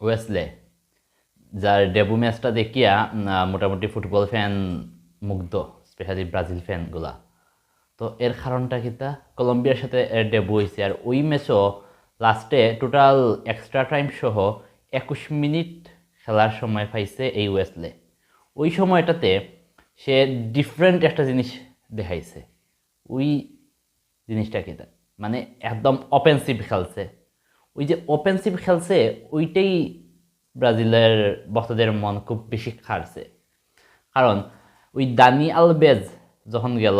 Wesley যার debut ম্যাচটা দেখিয়া মোটামুটি ফুটবল ফ্যান মুগ্ধ স্পেশালি ব্রাজিল ফ্যানগুলা তো এর কারণটা কিতা কলম্বিয়ার সাথে ডেবু হয়েছে আর ওই ম্যাচও লাস্টে টোটাল এক্সট্রা টাইম সহ একুশ মিনিট খেলার সময় পাইছে এই ওয়েসলে ওই সময়টাতে সে ডিফারেন্ট একটা জিনিস দেখাইছে। ওই জিনিসটা কিতা মানে একদম অফেন্সিভ খেলছে। ওই যে অফেন্সিভ খেলছে, ওইটাই ব্রাজিলের ভক্তদের মন খুব বেশি খাড়ছে কারণ ওই দানি আলবেজ যখন গেল,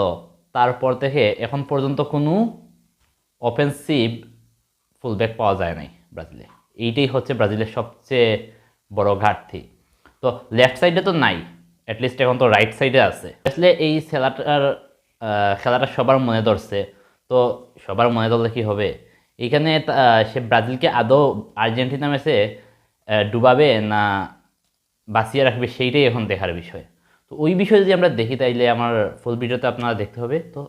তারপর থেকে এখন পর্যন্ত কোনো অফেন্সিভ ফুলব্যাক পাওয়া যায় নাই ব্রাজিলে। এইটাই হচ্ছে ব্রাজিলের সবচেয়ে বড় ঘাটতি। তো লেফট সাইডে তো নাই অ্যাটলিস্ট এখন তো রাইট সাইডে আছে। আসলে এই খেলাটার খেলাটা সবার মনে ধরছে। তো সবার মনে ধরলে কি হবে? এইখানে তা- সে ব্রাজিলকে আদৌ আর্জেন্টিনা ম্যাচে ডুবাবে না বাঁচিয়ে রাখবে সেইটাই এখন দেখার বিষয়। তো ওই বিষয়ে যদি আমরা দেখি, তাইলে আমার ফুল ভিডিওতে আপনারা দেখতে হবে। তো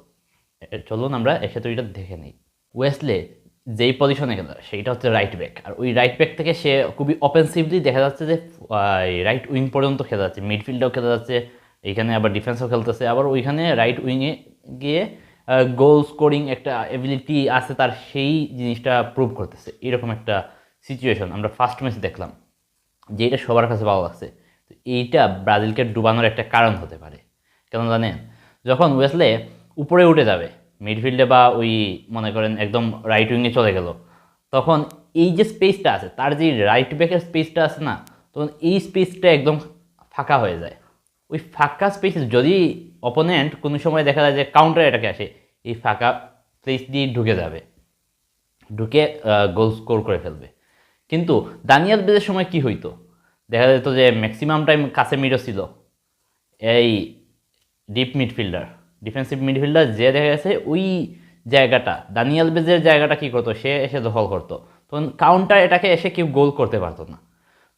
চলুন আমরা তো এটা দেখে নিই। ওয়েস্টলে যেই পজিশনে গেল, সেইটা হচ্ছে রাইট ব্যাক আর ওই রাইট ব্যাক থেকে সে খুবই অফেন্সিভলি দেখা যাচ্ছে যে রাইট উইং পর্যন্ত খেলা যাচ্ছে। মিডফিল্ডেও খেলা যাচ্ছে। এইখানে আবার ডিফেন্সও খেলতেছে। আবার ওইখানে রাইট উইংয়ে গিয়ে গোল স্কোরিং একটা এবিলিটি আছে তার সেই জিনিসটা প্রুভ করতেছে। এরকম একটা সিচুয়েশন আমরা ফার্স্ট ম্যাচ দেখলাম, যে এটা সবার কাছে ভালো লাগছে। তো এইটা ব্রাজিলকে ডুবানোর একটা কারণ হতে পারে। কেন জানেন? যখন ওয়েসলে উপরে উঠে যাবে, মিডফিল্ডে বা ওই মনে করেন একদম রাইট উইংয়ে চলে গেল, তখন এই যে স্পেসটা আছে, তার যে রাইট ব্যাকের স্পেসটা আছে না, তখন এই স্পেসটা একদম ফাঁকা হয়ে যায়। ওই ফাঁকা স্পেস যদি অপোনেন্ট কোনো সময় দেখা যায় যে কাউন্টার এটাকে আসে এই ফাঁকা স্পেস দিয়ে ঢুকে যাবে। ঢুকে গোল স্কোর করে ফেলবে। কিন্তু দানিয়াল বেজের সময় কি হইতো? দেখা যেত যে ম্যাক্সিমাম টাইম কাছে মিডো ছিল। এই ডিপ মিডফিল্ডার ডিফেন্সিভ মিডফিল্ডার যে দেখা গেছে, ওই জায়গাটা, দানিয়াল বেজের জায়গাটা কি করতো? সে এসে দখল করতো। তখন কাউন্টার এটাকে এসে কেউ গোল করতে পারতো না।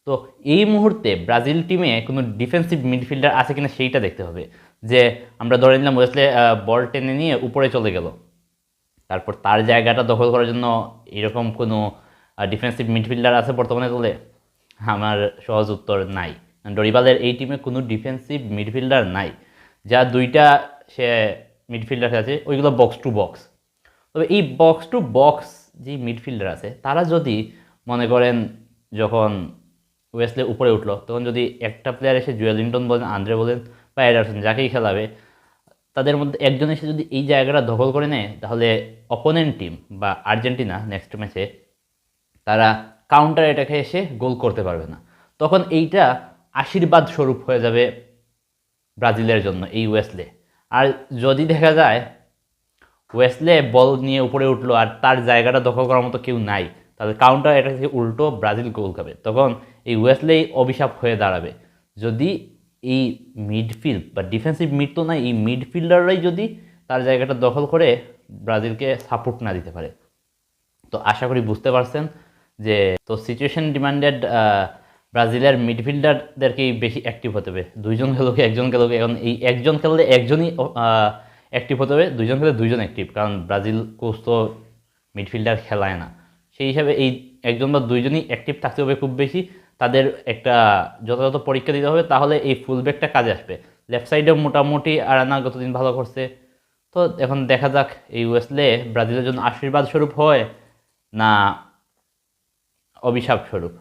তো এই মুহূর্তে ব্রাজিল টিমে কোনো ডিফেন্সিভ মিডফিল্ডার আছে কিনা সেইটা দেখতে হবে। যে আমরা ধরে নিলাম ওয়েসলে বল টেনে নিয়ে উপরে চলে গেল। তারপর তার জায়গাটা দখল করার জন্য এরকম কোনো ডিফেন্সিভ মিডফিল্ডার আছে বর্তমানে তোলে আমার সহজ উত্তর নাই। ডরিবালের এই টিমে কোনো ডিফেন্সিভ মিডফিল্ডার নাই। যা দুইটা সে মিডফিল্ডার আছে, ওইগুলো বক্স টু বক্স তবে এই বক্স টু বক্স যে মিডফিল্ডার আছে, তারা যদি মনে করেন যখন ওয়েসলে উপরে উঠল। তখন যদি একটা প্লেয়ার এসে জুয়েলিংটন বলেন আন্দ্রে বলেন বা এডারসন যাকেই খেলাবে, তাদের মধ্যে একজন এসে যদি এই জায়গাটা দখল করে নেয়, তাহলে অপোনেন্ট টিম বা আর্জেন্টিনা নেক্সট ম্যাচে তারা কাউন্টার এটাকে এসে গোল করতে পারবে না। তখন এইটা আশীর্বাদ স্বরূপ হয়ে যাবে ব্রাজিলের জন্য এই ওয়েসলে আর যদি দেখা যায় ওয়েসলে বল নিয়ে উপরে উঠল আর তার জায়গাটা দখল করার মতো কেউ নাই তাহলে কাউন্টার এটা থেকে উল্টো ব্রাজিল গোল খাবে। তখন এই ওয়েসলেই অভিশাপ হয়ে দাঁড়াবে। যদি এই মিডফিল্ড বা ডিফেন্সিভ মিড তো নাই, এই মিডফিল্ডাররাই যদি তার জায়গাটা দখল করে, ব্রাজিলকে সাপোর্ট না দিতে পারে। তো আশা করি বুঝতে পারছেন যে, তো সিচুয়েশন ডিমান্ডেড ব্রাজিলের মিডফিল্ডারদেরকেই বেশি অ্যাক্টিভ হতে হবে। দুইজন খেলোকে, একজন খেলোকে, এখন এই একজন খেললে একজনই অ্যাক্টিভ হতে হবে, দুইজন খেলে দুইজন অ্যাক্টিভ কারণ ব্রাজিল কোচ তো মিডফিল্ডার খেলায় না। সেই হিসাবে এই একজন বা দুইজনই অ্যাক্টিভ থাকতে হবে খুব বেশি। তাদের একটা যথাযথ পরীক্ষা দিতে হবে, তাহলে এই ফুল ফুলব্যাকটা কাজে আসবে। লেফট সাইডেও মোটামুটি আরানা গতদিন ভালো করছে। তো এখন দেখা যাক এই ওয়েস্টলে ব্রাজিলের জন্য আশীর্বাদ স্বরূপ হয় না অভিশাপ স্বরূপ।